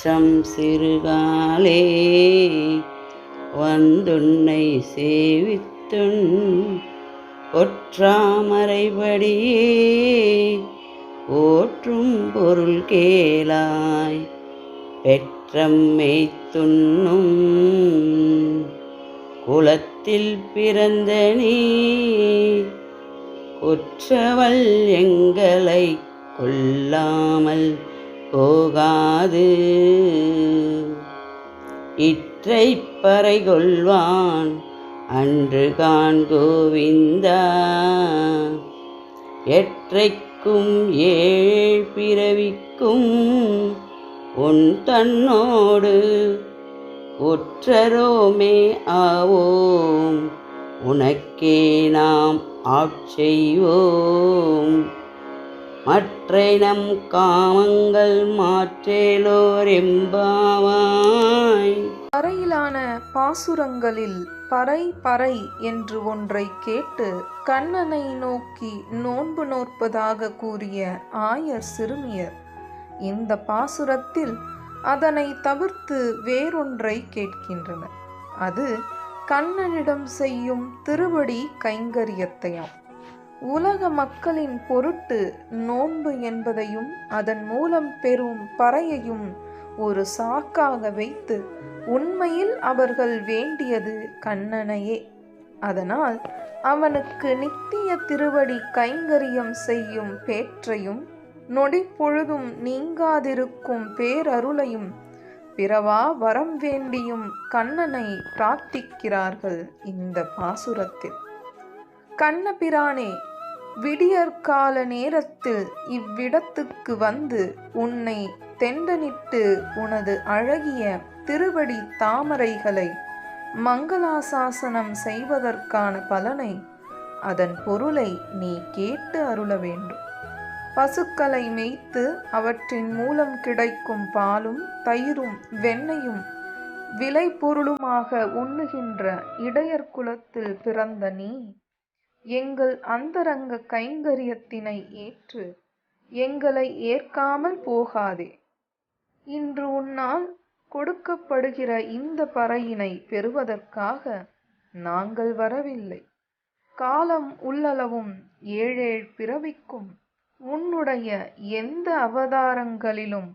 அற்றம் சிறுகாலே வந்துன்னை சேவித்துன் ஒற்றாமரைபடியே ஓற்றும் பொருள் கேளாய் பெற்றம்மை துண்ணும் குலத்தில் பிறந்த நீ குற்றவள் எங்களை கொல்லாமல் போகாது. இற்றை பறை கொள்வான் அன்று கான் கோவிந்தா. எற்றைக்கும் ஏழ் பிறவிக்கும் உன் தன்னோடு ஒற்றரோமே ஆவோம். உனக்கே நாம் ஆட்செய்வோம். மற்றை காமங்கள் மாற்றேலோர் எம்பாவாய் பறையிலான பாசுரங்களில் பறை பறை என்று ஒன்றை கேட்டு கண்ணனை நோக்கி நோன்பு நோற்பதாக கூறிய ஆயர் சிறுமியர் இந்த பாசுரத்தில் அதனை தவிர்த்து வேறொன்றை கேட்கின்றனர். அது கண்ணனிடம் செய்யும் திருவடி கைங்கரியத்தையாம். உலக மக்களின் பொருட்டு நோன்பு என்பதையும் அதன் மூலம் பெறும் பறையையும் ஒரு சாக்காக வைத்து உண்மையில் அவர்கள் வேண்டியது கண்ணனையே. அதனால் அவனுக்கு நித்திய திருவடி கைங்கரியம் செய்யும் பேற்றையும் நொடி பொழுதும் நீங்காதிருக்கும் பேரருளையும் பிறவா வரம் வேண்டியும் கண்ணனை பிரார்த்திக்கிறார்கள் இந்த பாசுரத்தில். கண்ணபிரானே விடியற்கால நேரத்தில் இவ்விடத்துக்கு வந்து உன்னை தெண்டனிட்டு உனது அழகிய திருவடி தாமரைகளை மங்களாசாசனம் செய்வதற்கான பலனை அதன் பொருளை நீ கேட்டு அருள வேண்டும். பசுக்களை மேய்த்து அவற்றின் மூலம் கிடைக்கும் பாலும் தயிரும் வெண்ணையும் விளைபொருளுமாக உண்ணுகின்ற இடையர் குலத்தில் பிறந்த நீ எங்கள் அந்தரங்க கைங்கரியத்தினை ஏற்று எங்களை ஏற்காமல் போகாதே. இன்று உன்னால் கொடுக்கப்படுகிற இந்த பறையினை பெறுவதற்காக நாங்கள் வரவில்லை. காலம் உள்ளளவும் ஏழேழ் பிறவிக்கும் உன்னுடைய எந்த அவதாரங்களிலும்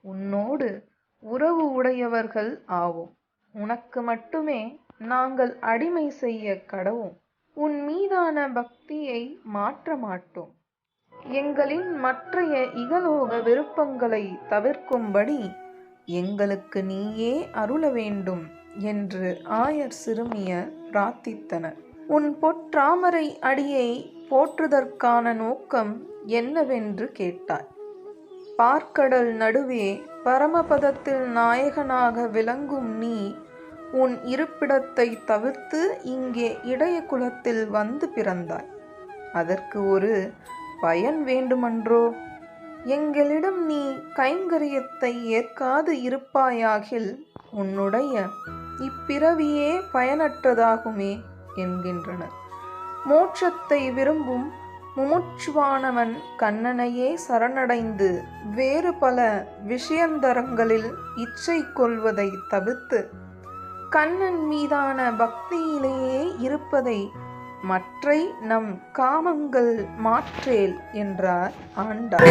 உன்னோடு உறவு உடையவர்கள் ஆவோம். உனக்கு மட்டுமே நாங்கள் அடிமை செய்ய கடவோம். உன் மீதான பக்தியை மாற்ற மாட்டோம். எங்களின் மற்றைய இகலோக விருப்பங்களை தவிர்க்கும்படி எங்களுக்கு நீயே அருள வேண்டும் என்று ஆயர் சிறுமியர் பிரார்த்தித்தனர். உன் பொற்றாமரை அடியை போற்றுதற்கான நோக்கம் என்னவென்று கேட்டாய். பார்க்கடல் நடுவே பரமபதத்தில் நாயகனாக விளங்கும் நீ உன் இருப்பிடத்தை தவிர்த்து இங்கே இடைய குலத்தில் வந்து பிறந்தாய். அதற்கு ஒரு பயன் வேண்டுமன்றோ? எங்களிடம் நீ கைங்கரியத்தை ஏற்காது இருப்பாயாகில் உன்னுடைய இப்பிறவியே பயனற்றதாகுமே என்கின்றனர். மோட்சத்தை விரும்பும் முமுட்சுவானவன் கண்ணனையே சரணடைந்து வேறு பல விஷயந்தரங்களில் இச்சை கொள்வதை தவிர்த்து கண்ணன் மீதான பக்தியிலேயே இருப்பதை மற்றை நம் காமங்கள் மாற்றேல் என்றார் ஆண்டார்